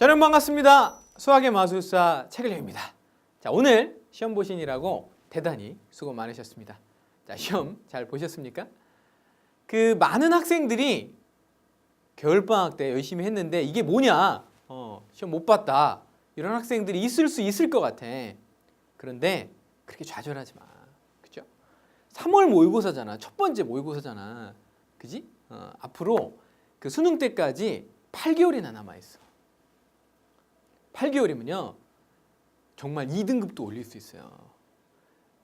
자, 여러분 반갑습니다. 수학의 마술사 최글령입니다. 자, 오늘 시험 보신이라고 대단히 수고 많으셨습니다. 자, 시험 잘 보셨습니까? 그 많은 학생들이 겨울 방학 때 열심히 했는데 이게 뭐냐? 어, 시험 못 봤다. 이런 학생들이 있을 수 있을 것 같아. 그런데 그렇게 좌절하지 마. 그죠? 3월 모의고사잖아. 첫 번째 모의고사잖아. 그지? 어, 앞으로 그 수능 때까지 8개월이나 남아 있어. 8개월이면요. 정말 2등급도 올릴 수 있어요.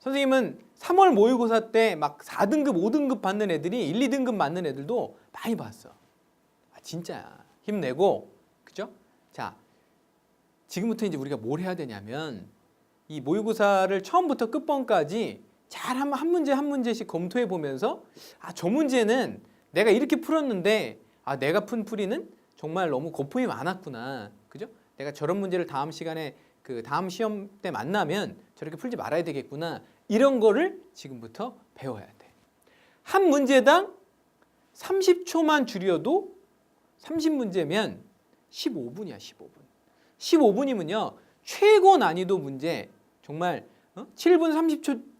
선생님은 3월 모의고사 때 막 4등급, 5등급 받는 애들이 1, 2등급 맞는 애들도 많이 봤어. 아, 진짜야. 힘내고, 그죠? 자, 지금부터 이제 우리가 뭘 해야 되냐면 이 모의고사를 처음부터 끝번까지 잘한한 문제 한 문제씩 검토해 보면서 아, 저 문제는 내가 이렇게 풀었는데 아, 내가 푼 풀이는 정말 너무 거품이 많았구나. 그죠? 내가 저런 문제를 다음 시간에 그 다음 시험 때 만나면 저렇게 풀지 말아야 되겠구나. 이런 거를 지금부터 배워야 돼. 한 문제당 30초만 줄여도 30문제면 15분이야, 15분. 15분이면요. 최고 난이도 문제 정말 어? 7분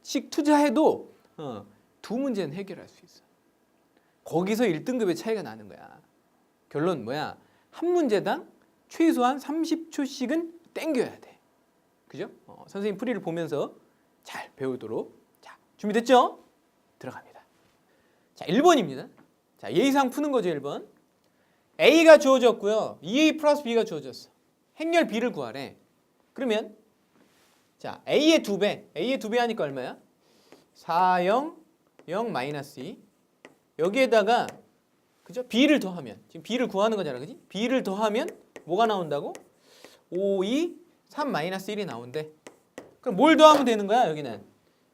30초씩 투자해도 어, 두 문제는 해결할 수 있어. 거기서 1등급의 차이가 나는 거야. 결론 뭐야? 한 문제당 최소한 30초씩은 땡겨야 돼. 그죠? 어, 선생님 풀이를 보면서 잘 배우도록. 자, 준비됐죠? 들어갑니다. 자, 1번입니다. 자, 예의상 푸는 거죠, 1번. A가 주어졌고요. 2A 플러스 B가 주어졌어. 행렬 B를 구하래. 그러면 자, A의 2배. A의 2배 하니까 얼마야? 4, 0, 0 마이너스 2. 여기에다가 그죠? B를 더하면 지금 B를 구하는 거잖아. 그지? B를 더하면 뭐가 나온다고? 5, 2, 3 마이너스 1이 나온대. 그럼 뭘 더하면 되는 거야? 여기는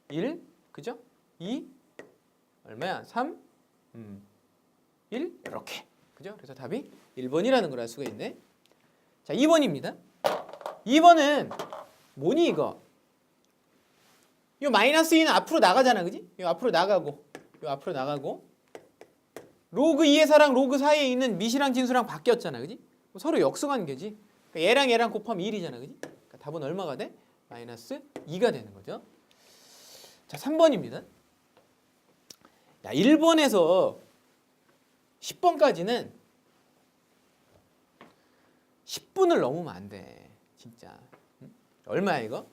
1, 그죠? 2, 얼마야? 3, 음, 1 이렇게. 그죠? 그래서 답이 1번이라는 걸 알 수가 있네. 자, 2번입니다. 2번은 뭐니 이거? 요 마이너스 2는 앞으로 나가잖아. 그지? 요 앞으로 나가고 요 앞으로 나가고 로그 2의 사랑 로그 사이에 있는 미시랑 진수랑 바뀌었잖아. 그지? 서로 역수관계지. 그러니까 얘랑 얘랑 곱하면 1이잖아. 그지? 그러니까 답은 얼마가 돼? 마이너스 2가 되는 거죠. 자, 3번입니다. 야, 1번에서 10번까지는 10분을 넘으면 안 돼. 진짜. 응? 얼마야 이거?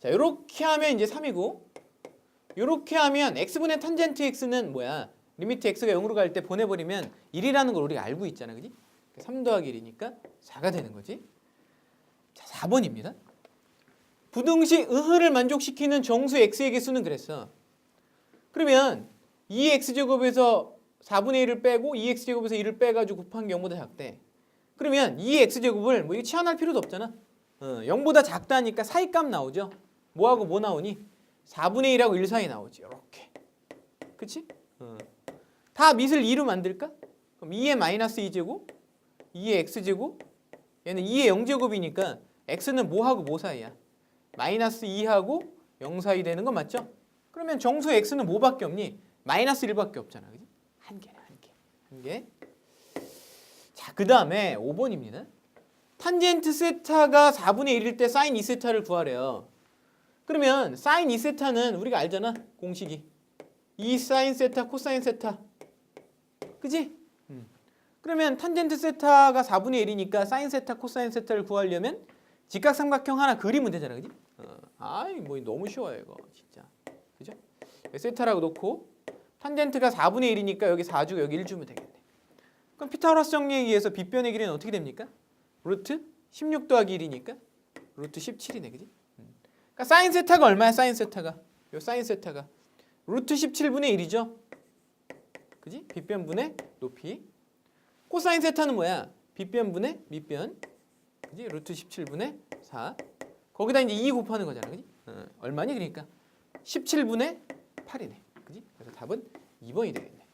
자, 요렇게 하면 이제 3이고 요렇게 하면 x분의 탄젠트 x는 뭐야? 리미트 x가 0으로 갈 때 보내버리면 1이라는 걸 우리가 알고 있잖아. 그지? 3 더하기 1이니까 4가 되는 거지. 자, 4번입니다. 부등식 의흐를 만족시키는 정수 x의 개수는 그랬어. 그러면 2x제곱에서 4분의 1을 빼고 2x제곱에서 1을 빼가지고 곱한 게 0보다 작대. 그러면 2x제곱을 뭐 이거 치환할 필요도 없잖아. 어, 0보다 작다니까 사이값 나오죠. 뭐하고 뭐 나오니? 4분의 1하고 1 사이 나오지. 이렇게. 그치? 어. 다 밑을 2로 만들까? 그럼 2의 마이너스 2제곱, 2의 x제곱, 얘는 2의 0제곱이니까 x는 뭐하고 뭐 사이야? 마이너스 2하고 0 사이 되는 거 맞죠? 그러면 정수 x는 뭐밖에 없니? 마이너스 1밖에 없잖아. 그지? 한 개네, 한 개. 한 개. 자, 그 다음에 5번입니다. 탄젠트 세타가 4분의 1일 때 사인 2세타를 구하래요. 그러면 사인 2세타는 우리가 알잖아. 공식이. 2 사인 세타, 코사인 세타. 그지? 음. 그러면 탄젠트 세타가 4분의 1이니까 사인 세타, 코사인 세타를 구하려면 직각삼각형 하나 그리면 되잖아. 그지? 어. 아이, 뭐 너무 쉬워요, 이거. 진짜. 그죠? 세타라고 놓고 탄젠트가 4분의 1이니까 여기 4주고 여기 1주면 되겠네. 그럼 피타고라스 정리에 의해서 빗변의 길이는 어떻게 됩니까? 루트 16 더하기 1이니까 루트 17이네. 그지? 음. 그러니까 사인 세타가 얼마야? 사인 세타가. 요 사인 세타가 루트 17분의 1이죠. 그지? 빗변분의 높이. 코사인 세타는 뭐야? 빗변분의 밑변. 그지? 루트 17분의 4. 거기다 이제 2 곱하는 거잖아. 그지? 어, 얼마니 그러니까 17분의 8이네. 그지? 그래서 답은 2번이 되겠네.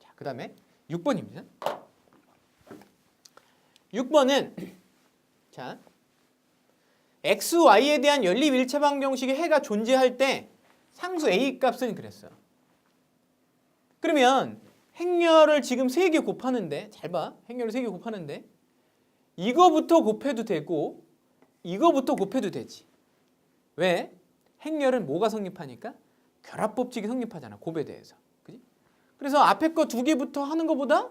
자, 그 다음에 6번입니다. 6번은 자 x, y에 대한 연립 일체방 정식의 해가 존재할 때 상수 a 값은 그랬어. 그러면 행렬을 지금 3개 곱하는데 잘 봐. 행렬을 3개 곱하는데 이거부터 곱해도 되고 이거부터 곱해도 되지. 왜? 행렬은 뭐가 성립하니까 결합 법칙이 성립하잖아. 곱에 대해서. 그지? 그래서 앞에 거 두 개부터 하는 것보다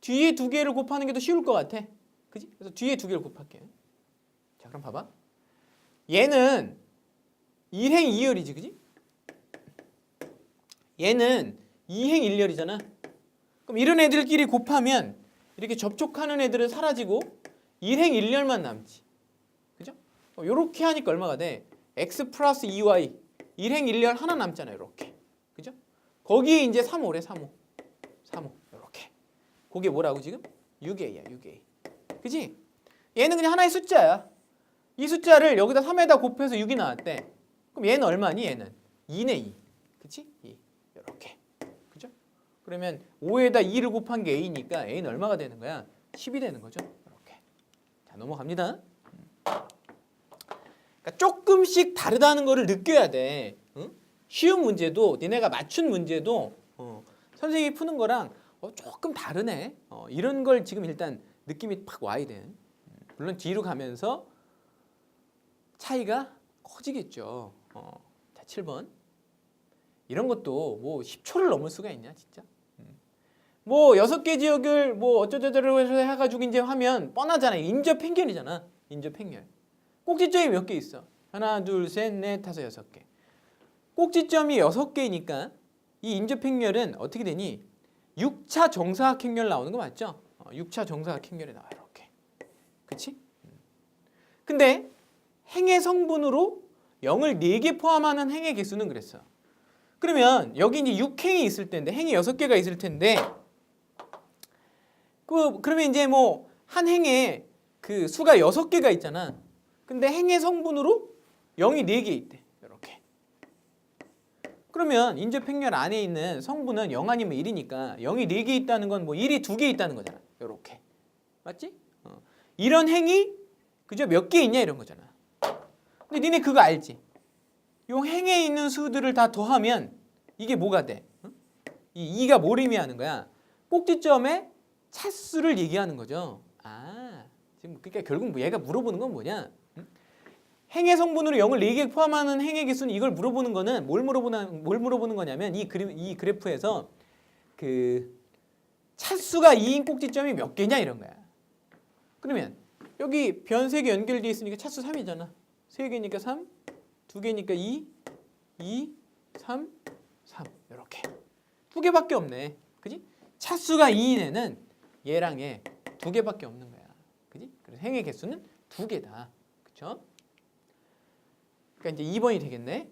뒤에 두 개를 곱하는 게 더 쉬울 것 같아. 그지? 그래서 뒤에 두 개를 곱할게. 자, 그럼 봐봐. 얘는 1행 2열이지. 그지? 얘는 2행 1열이잖아. 그럼 이런 애들끼리 곱하면 이렇게 접촉하는 애들은 사라지고 1행 1열만 남지. 그죠? 이렇게 하니까 얼마가 돼? x 플러스 2y 1행 1열 하나 남잖아. 이렇게. 그죠? 거기에 이제 3호래 3호. 3호. 이렇게. 그게 뭐라고 지금? 6a야 6a. 그지? 얘는 그냥 하나의 숫자야. 이 숫자를 여기다 3에다 곱해서 6이 나왔대. 그럼 얘는 얼마니? 얘는 2네 2. 그치? 2. 그러면 5에다 2를 곱한 게 a니까 a는 얼마가 되는 거야? 10이 되는 거죠. 이렇게. 자, 넘어갑니다. 그러니까 조금씩 다르다는 거를 느껴야 돼. 응? 쉬운 문제도 니네가 맞춘 문제도 어, 선생님이 푸는 거랑 어, 조금 다르네. 어, 이런 걸 지금 일단 느낌이 팍 와야 돼. 물론 뒤로 가면서 차이가 커지겠죠. 어, 자, 7번. 이런 것도 뭐 10초를 넘을 수가 있냐, 진짜. 음. 뭐 여섯 개 지역을 뭐 어쩌저쩌고 해서 해가지고 이제 하면 뻔하잖아. 인접 편견이잖아. 인접 편견. 꼭지점이 몇 개 있어? 하나, 둘, 셋, 넷, 다섯, 여섯 개. 꼭지점이 여섯 개니까 이 인접 행렬은 어떻게 되니? 6차 정사각 행렬 나오는 거 맞죠? 어, 6차 정사각 행렬에 나와 이렇게. 그치? 음. 근데 행의 성분으로 0을 4개 포함하는 행의 개수는 그랬어. 그러면 여기 이제 6행이 있을 텐데 행이 6개가 있을 텐데 그 그러면 이제 뭐 한 행에 그 수가 6개가 있잖아. 근데 행의 성분으로 0이 4개 있대. 이렇게. 그러면 인접 행렬 안에 있는 성분은 0 아니면 1이니까 0이 4개 있다는 건 뭐 1이 2개 있다는 거잖아. 이렇게. 맞지? 어. 이런 행이 그죠? 몇개 있냐 이런 거잖아. 근데 니네 그거 알지? 요 행에 있는 수들을 다 더하면 이게 뭐가 돼? 응? 이 2가 뭘 의미하는 거야? 꼭지점의 차수를 얘기하는 거죠. 아, 지금 그러니까 결국 뭐 얘가 물어보는 건 뭐냐? 응? 행의 성분으로 0을 4개 포함하는 행의 개수는 이걸 물어보는 거는 뭘 물어보는 뭘 물어보는 거냐면 이 그래, 이 그래프에서 그 차수가 2인 꼭지점이 몇 개냐 이런 거야. 그러면 여기 변세개 연결돼 있으니까 차수 3이잖아. 세 개니까 3, 두 개니까 2, 2, 3, 3 이렇게 두 개밖에 없네. 그지? 차수가 2인 애는 얘랑 얘 두 개밖에 없는 거야. 그지? 그래서 행의 개수는 두 개다. 그쵸? 그러니까 이제 2번이 되겠네.